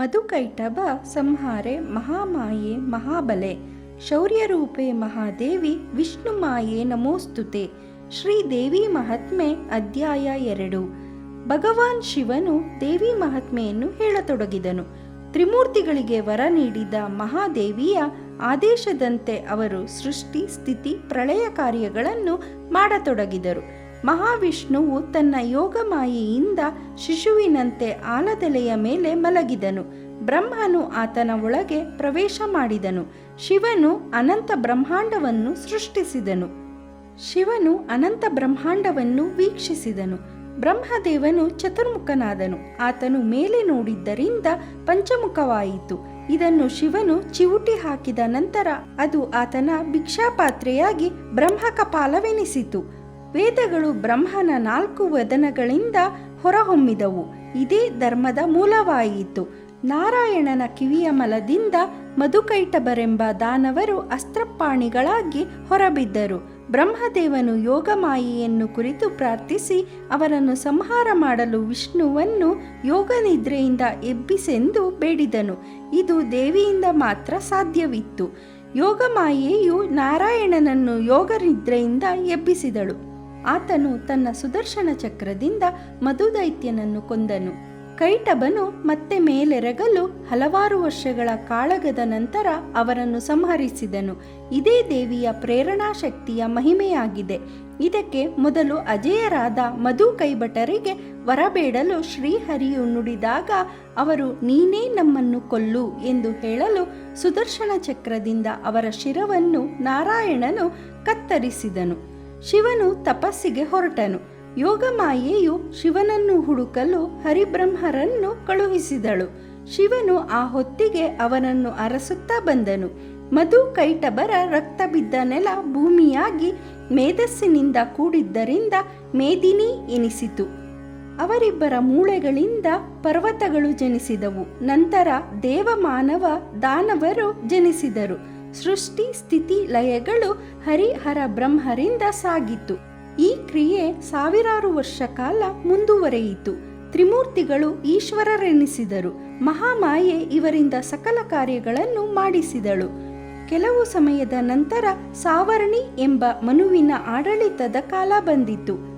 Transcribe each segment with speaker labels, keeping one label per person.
Speaker 1: ಮಧುಕೈಟಭ ಸಂಹಾರೆ ಮಹಾಮಾಯೆ ಮಹಾಬಲೆ. ಶೌರ್ಯರೂಪೆ ಮಹಾದೇವಿ ವಿಷ್ಣು ಮಾಯೆ ನಮೋಸ್ತುತೆ. ಶ್ರೀದೇವಿ ಮಹಾತ್ಮೆ ಅಧ್ಯಾಯ ಎರಡು. ಭಗವಾನ್ ಶಿವನು ದೇವಿ ಮಹಾತ್ಮೆಯನ್ನು ಹೇಳತೊಡಗಿದನು. ತ್ರಿಮೂರ್ತಿಗಳಿಗೆ ವರ ನೀಡಿದ ಮಹಾದೇವಿಯ ಆದೇಶದಂತೆ ಅವರು ಸೃಷ್ಟಿ, ಸ್ಥಿತಿ, ಪ್ರಳಯ ಕಾರ್ಯಗಳನ್ನು ಮಾಡತೊಡಗಿದರು. ಮಹಾವಿಷ್ಣುವು ತನ್ನ ಯೋಗಮಾಯೆಯಿಂದ ಶಿಶುವಿನಂತೆ ಆಲದೆಲೆಯ ಮೇಲೆ ಮಲಗಿದನು. ಬ್ರಹ್ಮನು ಆತನ ಒಳಗೆ ಪ್ರವೇಶ ಮಾಡಿದನು. ಶಿವನು ಅನಂತ ಬ್ರಹ್ಮಾಂಡವನ್ನು ಸೃಷ್ಟಿಸಿದನು. ಶಿವನು ಅನಂತ ಬ್ರಹ್ಮಾಂಡವನ್ನು ವೀಕ್ಷಿಸಿದನು. ಬ್ರಹ್ಮದೇವನು ಚತುರ್ಮುಖನಾದನು. ಆತನು ಮೇಲೆ ನೋಡಿದ್ದರಿಂದ ಪಂಚಮುಖವಾಯಿತು. ಇದನ್ನು ಶಿವನು ಚಿವುಟಿ ಹಾಕಿದ ನಂತರ ಅದು ಆತನ ಭಿಕ್ಷಾಪಾತ್ರೆಯಾಗಿ ಬ್ರಹ್ಮಕಪಾಲವೆನಿಸಿತು. ವೇದಗಳು ಬ್ರಹ್ಮನ ನಾಲ್ಕು ವದನಗಳಿಂದ ಹೊರಹೊಮ್ಮಿದವು. ಇದೇ ಧರ್ಮದ ಮೂಲವಾಯಿತು. ನಾರಾಯಣನ ಕಿವಿಯ ಮಲದಿಂದ ಮಧುಕೈಟಬರೆಂಬ ದಾನವರು ಅಸ್ತ್ರಪಾಣಿಗಳಾಗಿ ಹೊರಬಿದ್ದರು. ಬ್ರಹ್ಮದೇವನು ಯೋಗಮಾಯೆಯನ್ನು ಕುರಿತು ಪ್ರಾರ್ಥಿಸಿ ಅವರನ್ನು ಸಂಹಾರ ಮಾಡಲು ವಿಷ್ಣುವನ್ನು ಯೋಗನಿದ್ರೆಯಿಂದ ಎಬ್ಬಿಸೆಂದು ಬೇಡಿದನು. ಇದು ದೇವಿಯಿಂದ ಮಾತ್ರ ಸಾಧ್ಯವಿತ್ತು. ಯೋಗಮಾಯೆಯು ನಾರಾಯಣನನ್ನು ಯೋಗನಿದ್ರೆಯಿಂದ ಎಬ್ಬಿಸಿದಳು. ಆತನು ತನ್ನ ಸುದರ್ಶನ ಚಕ್ರದಿಂದ ಮಧುದೈತ್ಯನನ್ನು ಕೊಂದನು. ಕೈಟಬನು ಮತ್ತೆ ಮೇಲೆರಗಲು ಹಲವಾರು ವರ್ಷಗಳ ಕಾಳಗದ ನಂತರ ಅವರನ್ನು ಸಂಹರಿಸಿದನು. ಇದೇ ದೇವಿಯ ಪ್ರೇರಣಾ ಶಕ್ತಿಯ ಮಹಿಮೆಯಾಗಿದೆ. ಇದಕ್ಕೆ ಮೊದಲು ಅಜೇಯರಾದ ಮಧು ಕೈಭಟರಿಗೆ ವರಬೇಡಲು ಶ್ರೀಹರಿಯು ನುಡಿದಾಗ ಅವರು, ನೀನೇ ನಮ್ಮನ್ನು ಕೊಲ್ಲು ಎಂದು ಹೇಳಲು ಸುದರ್ಶನ ಚಕ್ರದಿಂದ ಅವರ ಶಿರವನ್ನು ನಾರಾಯಣನು ಕತ್ತರಿಸಿದನು. ಶಿವನು ತಪಸ್ಸಿಗೆ ಹೊರಟನು. ಯೋಗಮಾಯೆಯು ಶಿವನನ್ನು ಹುಡುಕಲು ಹರಿಬ್ರಹ್ಮರನ್ನು ಕಳುಹಿಸಿದಳು. ಶಿವನು ಆ ಹೊತ್ತಿಗೆ ಅವನನ್ನು ಅರಸುತ್ತಾ ಬಂದನು. ಮಧು ಕೈಟಬರ ರಕ್ತ ಬಿದ್ದ ನೆಲ ಭೂಮಿಯಾಗಿ ಮೇಧಸ್ಸಿನಿಂದ ಕೂಡಿದ್ದರಿಂದ ಮೇದಿನಿ ಎನಿಸಿತು. ಅವರಿಬ್ಬರ ಮೂಳೆಗಳಿಂದ ಪರ್ವತಗಳು ಜನಿಸಿದವು. ನಂತರ ದೇವಮಾನವ ದಾನವರು ಜನಿಸಿದರು. ಸೃಷ್ಟಿ ಸ್ಥಿತಿ ಲಯಗಳು ಹರಿಹರ ಬ್ರಹ್ಮರಿಂದ ಸಾಗಿತು. ಈ ಕ್ರಿಯೆ ಸಾವಿರಾರು ವರ್ಷ ಕಾಲ ಮುಂದುವರೆಯಿತು. ತ್ರಿಮೂರ್ತಿಗಳು ಈಶ್ವರರೆನಿಸಿದರು. ಮಹಾಮಾಯೆ ಇವರಿಂದ ಸಕಲ ಕಾರ್ಯಗಳನ್ನು ಮಾಡಿಸಿದಳು. ಕೆಲವು ಸಮಯದ ನಂತರ ಸಾವರ್ಣಿ ಎಂಬ ಮನುವಿನ ಆಡಳಿತದ ಕಾಲ ಬಂದಿತು.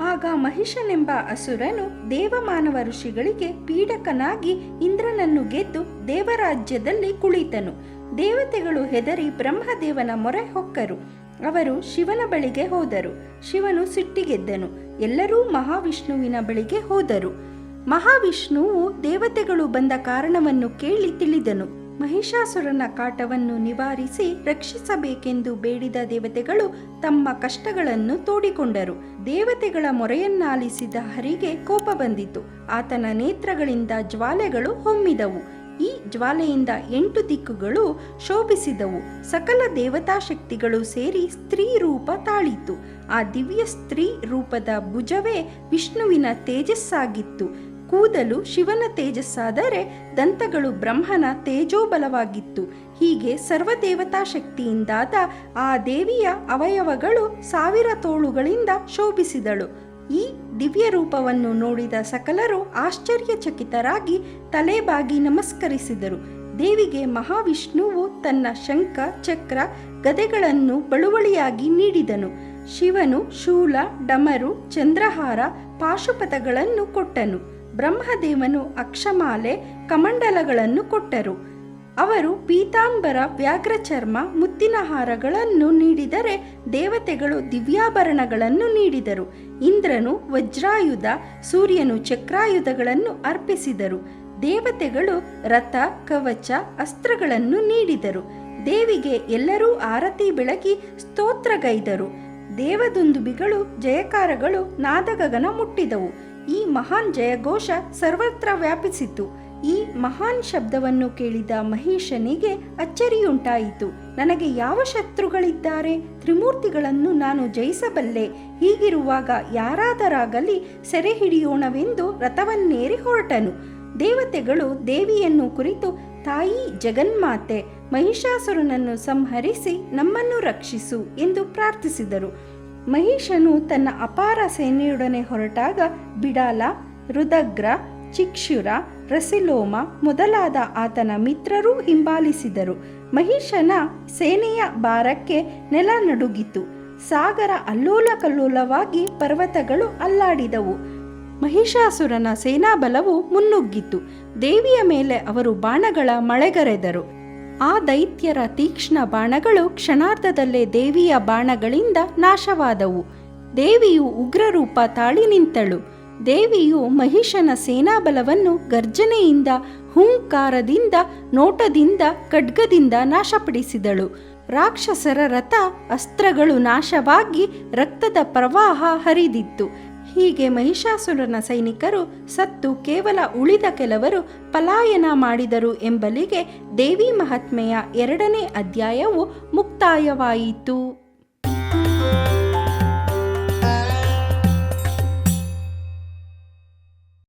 Speaker 1: ಆಗ ಮಹಿಷನೆಂಬ ಅಸುರನು ದೇವಮಾನವ ಋಷಿಗಳಿಗೆ ಪೀಡಕನಾಗಿ ಇಂದ್ರನನ್ನು ಗೆದ್ದು ದೇವರಾಜ್ಯದಲ್ಲಿ ಕುಳಿತನು. ದೇವತೆಗಳು ಹೆದರಿ ಬ್ರಹ್ಮದೇವನ ಮೊರೆ ಹೊಕ್ಕರು. ಅವರು ಶಿವನ ಬಳಿಗೆ ಹೋದರು. ಶಿವನು ಸಿಟ್ಟಿಗೆದ್ದನು ಎಲ್ಲರೂ ಮಹಾವಿಷ್ಣುವಿನ ಬಳಿಗೆ ಹೋದರು. ಮಹಾವಿಷ್ಣುವು ದೇವತೆಗಳು ಬಂದ ಕಾರಣವನ್ನು ಕೇಳಿ ತಿಳಿದನು. ಮಹಿಷಾಸುರನ ಕಾಟವನ್ನು ನಿವಾರಿಸಿ ರಕ್ಷಿಸಬೇಕೆಂದು ಬೇಡಿದ ದೇವತೆಗಳು ತಮ್ಮ ಕಷ್ಟಗಳನ್ನು ತೋಡಿಕೊಂಡರು. ದೇವತೆಗಳ ಮೊರೆಯನ್ನಾಲಿಸಿದ ಹರಿಗೆ ಕೋಪ ಬಂದಿತು. ಆತನ ನೇತ್ರಗಳಿಂದ ಜ್ವಾಲೆಗಳು ಹೊಮ್ಮಿದವು. ಈ ಜ್ವಾಲೆಯಿಂದ ಎಂಟು ದಿಕ್ಕುಗಳು ಶೋಭಿಸಿದವು. ಸಕಲ ದೇವತಾ ಶಕ್ತಿಗಳು ಸೇರಿ ಸ್ತ್ರೀ ರೂಪ ತಾಳಿತು. ಆ ದಿವ್ಯ ಸ್ತ್ರೀ ರೂಪದ ಭುಜವೇ ವಿಷ್ಣುವಿನ ತೇಜಸ್ಸಾಗಿತ್ತು. ಕೂದಲು ಶಿವನ ತೇಜಸ್ಸಾದರೆ ದಂತಗಳು ಬ್ರಹ್ಮನ ತೇಜೋಬಲವಾಗಿತ್ತು. ಹೀಗೆ ಸರ್ವದೇವತಾ ಶಕ್ತಿಯಿಂದಾದ ಆ ದೇವಿಯ ಅವಯವಗಳು ಸಾವಿರ ತೋಳುಗಳಿಂದ ಶೋಭಿಸಿದಳು. ಈ ದಿವ್ಯ ರೂಪವನ್ನು ನೋಡಿದ ಸಕಲರು ಆಶ್ಚರ್ಯಚಕಿತರಾಗಿ ತಲೆಬಾಗಿ ನಮಸ್ಕರಿಸಿದರು. ದೇವಿಗೆ ಮಹಾವಿಷ್ಣುವು ತನ್ನ ಶಂಖ, ಚಕ್ರ, ಗದೆಗಳನ್ನು ಬಳುವಳಿಯಾಗಿ ನೀಡಿದನು. ಶಿವನು ಶೂಲ, ಡಮರು, ಚಂದ್ರಹಾರ ಪಾಶುಪಥಗಳನ್ನು ಕೊಟ್ಟನು. ಬ್ರಹ್ಮದೇವನು ಅಕ್ಷಮಾಲೆ ಕಮಂಡಲಗಳನ್ನು ಕೊಟ್ಟರು. ಅವರು ಪೀತಾಂಬರ, ವ್ಯಾಘ್ರಚರ್ಮ, ಮುತ್ತಿನ ಹಾರಗಳನ್ನು ನೀಡಿದರೆ ದೇವತೆಗಳು ದಿವ್ಯಾಭರಣಗಳನ್ನು ನೀಡಿದರು. ಇಂದ್ರನು ವಜ್ರಾಯುಧ, ಸೂರ್ಯನು ಚಕ್ರಾಯುಧಗಳನ್ನು ಅರ್ಪಿಸಿದರು. ದೇವತೆಗಳು ರಥ, ಕವಚ, ಅಸ್ತ್ರಗಳನ್ನು ನೀಡಿದರು. ದೇವಿಗೆ ಎಲ್ಲರೂ ಆರತಿ ಬೆಳಗಿ ಸ್ತೋತ್ರಗೈದರು. ದೇವದುಂದುಬಿಗಳು, ಜಯಕಾರಗಳು, ನಾದಗಗನ ಮುಟ್ಟಿದವು. ಈ ಮಹಾನ್ ಜಯಘೋಷ ಸರ್ವತ್ರ ವ್ಯಾಪಿಸಿತು. ಈ ಮಹಾನ್ ಶಬ್ದವನ್ನು ಕೇಳಿದ ಮಹೇಶನಿಗೆ ಅಚ್ಚರಿಯುಂಟಾಯಿತು. ನನಗೆ ಯಾವ ಶತ್ರುಗಳಿದ್ದಾರೆ? ತ್ರಿಮೂರ್ತಿಗಳನ್ನು ನಾನು ಜಯಿಸಬಲ್ಲೆ. ಹೀಗಿರುವಾಗ ಯಾರಾದರಾಗಲಿ ಸೆರೆ ಹಿಡಿಯೋಣವೆಂದು ರಥವನ್ನೇರಿ ಹೊರಟನು. ದೇವತೆಗಳು ದೇವಿಯನ್ನು ಕುರಿತು, ತಾಯಿ ಜಗನ್ಮಾತೆ, ಮಹಿಷಾಸುರನನ್ನು ಸಂಹರಿಸಿ ನಮ್ಮನ್ನು ರಕ್ಷಿಸು ಎಂದು ಪ್ರಾರ್ಥಿಸಿದರು. ಮಹಿಷನು ತನ್ನ ಅಪಾರ ಸೇನೆಯೊಡನೆ ಹೊರಟಾಗ ಬಿಡಾಲ ರುದಗ್ರ ಚಿಕ್ಷುರ, ರಸಿಲೋಮ ಮೊದಲಾದ ಆತನ ಮಿತ್ರರೂ ಹಿಂಬಾಲಿಸಿದರು. ಮಹಿಷನ ಸೇನೆಯ ಭಾರಕ್ಕೆ ನೆಲ ನಡುಗಿತು. ಸಾಗರ ಅಲ್ಲೋಲ ಕಲ್ಲೋಲವಾಗಿ ಪರ್ವತಗಳು ಅಲ್ಲಾಡಿದವು. ಮಹಿಷಾಸುರನ ಸೇನಾಬಲವು ಮುನ್ನುಗ್ಗಿತು. ದೇವಿಯ ಮೇಲೆ ಅವರು ಬಾಣಗಳ ಮಳೆಗರೆದರು. ಆ ದೈತ್ಯರ ತೀಕ್ಷ್ಣ ಬಾಣಗಳು ಕ್ಷಣಾರ್ಧದಲ್ಲೇ ದೇವಿಯ ಬಾಣಗಳಿಂದ ನಾಶವಾದವು. ದೇವಿಯು ಉಗ್ರರೂಪ ತಾಳಿ ನಿಂತಳು. ದೇವಿಯು ಮಹಿಷನ ಸೇನಾಬಲವನ್ನು ಗರ್ಜನೆಯಿಂದ, ಹುಂಕಾರದಿಂದ, ನೋಟದಿಂದ, ಖಡ್ಗದಿಂದ ನಾಶಪಡಿಸಿದಳು. ರಾಕ್ಷಸರ ರಥ ಅಸ್ತ್ರಗಳು ನಾಶವಾಗಿ ರಕ್ತದ ಪ್ರವಾಹ ಹರಿದಿತ್ತು. ಹೀಗೆ ಮಹಿಷಾಸುರನ ಸೈನಿಕರು ಸತ್ತು ಕೇವಲ ಉಳಿದ ಕೆಲವರು ಪಲಾಯನ ಮಾಡಿದರು ಎಂಬಲಿಗೆ ದೇವಿ ಮಹಾತ್ಮೆಯ ಎರಡನೇ ಅಧ್ಯಾಯವು ಮುಕ್ತಾಯವಾಯಿತು.